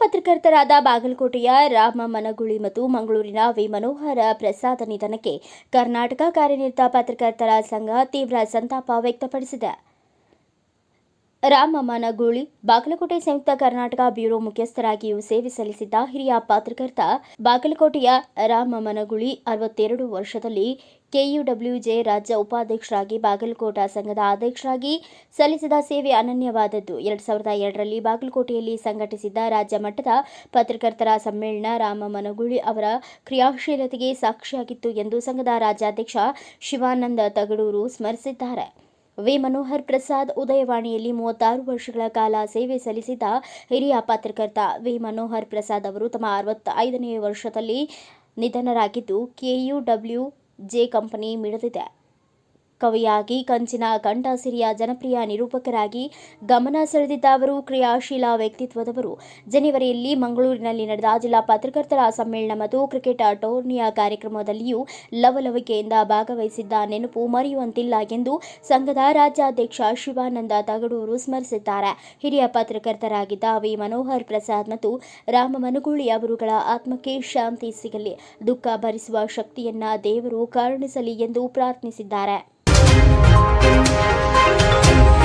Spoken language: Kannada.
ಪತ್ರಕರ್ತರಾದ ಬಾಗಲಕೋಟೆಯ ರಾಮ ಮನಗುಳಿ ಮತ್ತು ಮಂಗಳೂರಿನ ವಿ ಮನೋಹರ ಪ್ರಸಾದ್ ನಿಧನಕ್ಕೆ ಕರ್ನಾಟಕ ಕಾರ್ಯನಿರತ ಪತ್ರಕರ್ತರ ಸಂಘ ತೀವ್ರ ಸಂತಾಪ ವ್ಯಕ್ತಪಡಿಸಿದೆ. ರಾಮ ಮನಗೂಳಿ, ಬಾಗಲಕೋಟೆ ಸಂಯುಕ್ತ ಕರ್ನಾಟಕ ಬ್ಯೂರೋ ಮುಖ್ಯಸ್ಥರಾಗಿಯೂ ಸೇವೆ ಸಲ್ಲಿಸಿದ್ದ ಹಿರಿಯ ಪತ್ರಕರ್ತ ಬಾಗಲಕೋಟೆಯ ರಾಮಮನಗುಳಿ ಅರವತ್ತೆರಡು ವರ್ಷದಲ್ಲಿ ಕೆಯುಡಬ್ಲ್ಯೂಜೆ ರಾಜ್ಯ ಉಪಾಧ್ಯಕ್ಷರಾಗಿ, ಬಾಗಲಕೋಟ ಸಂಘದ ಅಧ್ಯಕ್ಷರಾಗಿ ಸಲ್ಲಿಸಿದ ಸೇವೆ ಅನನ್ಯವಾದದ್ದು. ಎರಡು ಸಾವಿರದ ಎರಡರಲ್ಲಿ ಬಾಗಲಕೋಟೆಯಲ್ಲಿ ಸಂಘಟಿಸಿದ್ದ ರಾಜ್ಯ ಮಟ್ಟದ ಪತ್ರಕರ್ತರ ಸಮ್ಮೇಳನ ರಾಮಮನಗುಳಿ ಅವರ ಕ್ರಿಯಾಶೀಲತೆಗೆ ಸಾಕ್ಷಿಯಾಗಿತ್ತು ಎಂದು ಸಂಘದ ರಾಜ್ಯಾಧ್ಯಕ್ಷ ಶಿವಾನಂದ ತಗಡೂರು ಸ್ಮರಿಸಿದ್ದಾರೆ. ವಿ. ಮನೋಹರ್ ಪ್ರಸಾದ್ ಉದಯವಾಣಿಯಲ್ಲಿ ಮೂವತ್ತಾರು ವರ್ಷಗಳ ಕಾಲ ಸೇವೆ ಸಲ್ಲಿಸಿದ ಹಿರಿಯ ಪತ್ರಕರ್ತ ವಿ. ಮನೋಹರ್ ಪ್ರಸಾದ್ ಅವರು ತಮ್ಮ ಅರವತ್ತೈದನೇ ವರ್ಷದಲ್ಲಿ ನಿಧನರಾಗಿದ್ದು ಕೆಯುಡಬ್ಲ್ಯೂ ಜೆ ಕಂಪನಿ ಮಿಡಿದಿದೆ. ಕವಿಯಾಗಿ, ಕಂಚಿನ ಕಂಠಾಸಿರಿಯ ಜನಪ್ರಿಯ ನಿರೂಪಕರಾಗಿ ಗಮನ ಸೆಳೆದಿದ್ದ ಅವರು ಕ್ರಿಯಾಶೀಲ ವ್ಯಕ್ತಿತ್ವದವರು. ಜನವರಿಯಲ್ಲಿ ಮಂಗಳೂರಿನಲ್ಲಿ ನಡೆದ ಜಿಲ್ಲಾ ಪತ್ರಕರ್ತರ ಸಮ್ಮೇಳನ ಮತ್ತು ಕ್ರಿಕೆಟ್ ಟೂರ್ನಿಯ ಕಾರ್ಯಕ್ರಮದಲ್ಲಿಯೂ ಲವಲವಿಕೆಯಿಂದ ಭಾಗವಹಿಸಿದ್ದ ನೆನಪು ಮರೆಯುವಂತಿಲ್ಲ ಎಂದು ಸಂಘದ ರಾಜ್ಯಾಧ್ಯಕ್ಷ ಶಿವಾನಂದ ತಗಡೂರು ಸ್ಮರಿಸಿದ್ದಾರೆ. ಹಿರಿಯ ಪತ್ರಕರ್ತರಾಗಿದ್ದ ವಿ. ಮನೋಹರ್ ಪ್ರಸಾದ್ ಮತ್ತು ರಾಮ ಮನುಗೂಳಿ ಅವರುಗಳ ಆತ್ಮಕ್ಕೆ ಶಾಂತಿ ಸಿಗಲಿ, ದುಃಖ ಭರಿಸುವ ಶಕ್ತಿಯನ್ನ ದೇವರು ಕರುಣಿಸಲಿ ಎಂದು ಪ್ರಾರ್ಥಿಸಿದ್ದಾರೆ. Thank you.